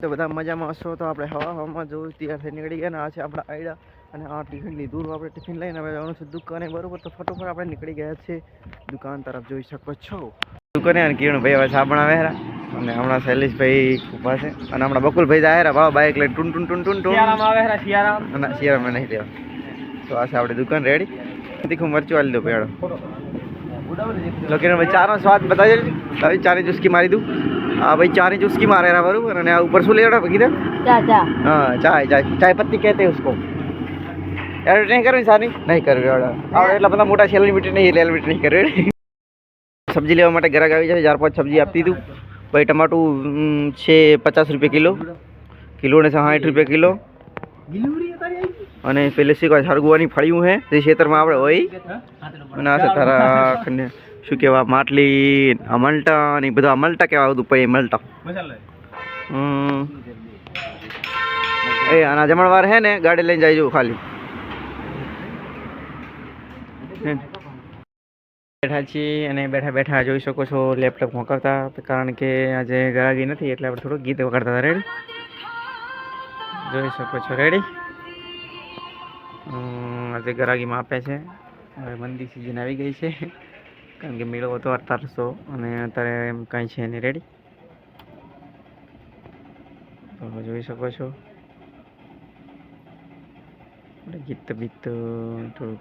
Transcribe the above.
તો બધા મજામાં હશો? તો આપણે હવા હવામાં જોયું તૈયાર થઈ નીકળી ગયા ને આ છે આપણા આઈડા અને આ ટિફિન લીધું. આપણે ટિફિન લઈને હવે જવાનું છે દુકાને. બરોબર તો ફટોફટ આપણે નીકળી ગયા છે દુકાન તરફ જોઈ શકો છો. દુકાને અને કિરણભાઈ હવે સાબણ આવે અને હમણાં શૈલેષભાઈ ઊભા છે. અને હમણાં બકુલભાઈ જાય બાબા બાઈક લઈને ટૂન ટૂન ટૂન ટૂન ટૂન. આવે છે શિયાળામાં? ના શિયાળામાં નહીં દેવા તો આ છે આપણી દુકાન રેડી તીખું મરચું આલી દો પેડો લો કિરણભાઈ ચારનો સ્વાદ બતાવજો ચાની ચુસ્કી મારી દઉં. હા ભાઈ ચાની ચુસ્કી મારે હેરા બરોબર અને આ ઉપર શું લેવડા કીધા જા જા हाँ चाय चाय चाय पत्ती कहते हैं उसको एडिट नहीं करवी सारी नहीं કરવી આવડે આવડે એટલા બધા મોટા સેલિબ્રિટી નહીં સેલિબ્રિટી નહીં કરવી સબ્જી લેવા માટે ગ્રાહક આવી જાય ચાર પાંચ સબ્જી આપતી હતું ભાઈ ટમાટું ઉમ, છે પચાસ રૂપિયા કિલો કિલો ને સાઠ રૂપિયા કિલો અને પેલે શીખવા હરગુવાની ફળિયું હે જે ખેતરમાં આપણે હોય અને આ છે તારા કને શું કહેવા માટલી અમલટા ને બધા અમલટા કહેવાય બધું પડે અમલટા. એ આના જમણવાર હે ને ગાડી લઈને જાય ખાલી. બેઠા છીએ અને બેઠા બેઠા જોઈ શકો છો લેપટોપ મોકલતા કારણ કે આજે ગરાગી નથી એટલે આપણે થોડું ગીત વગાડતા હતા. રેડી જોઈ શકો છો. રેડી આજે ગરાગીમાં આપે છે. હવે મંદી સિઝન આવી ગઈ છે. કારણ કે મેળો હતો અઢારસો અને અત્યારે એમ કાંઈ છે નહીં. રેડી તો જોઈ શકો છો. ગીત, બીત થોડુંક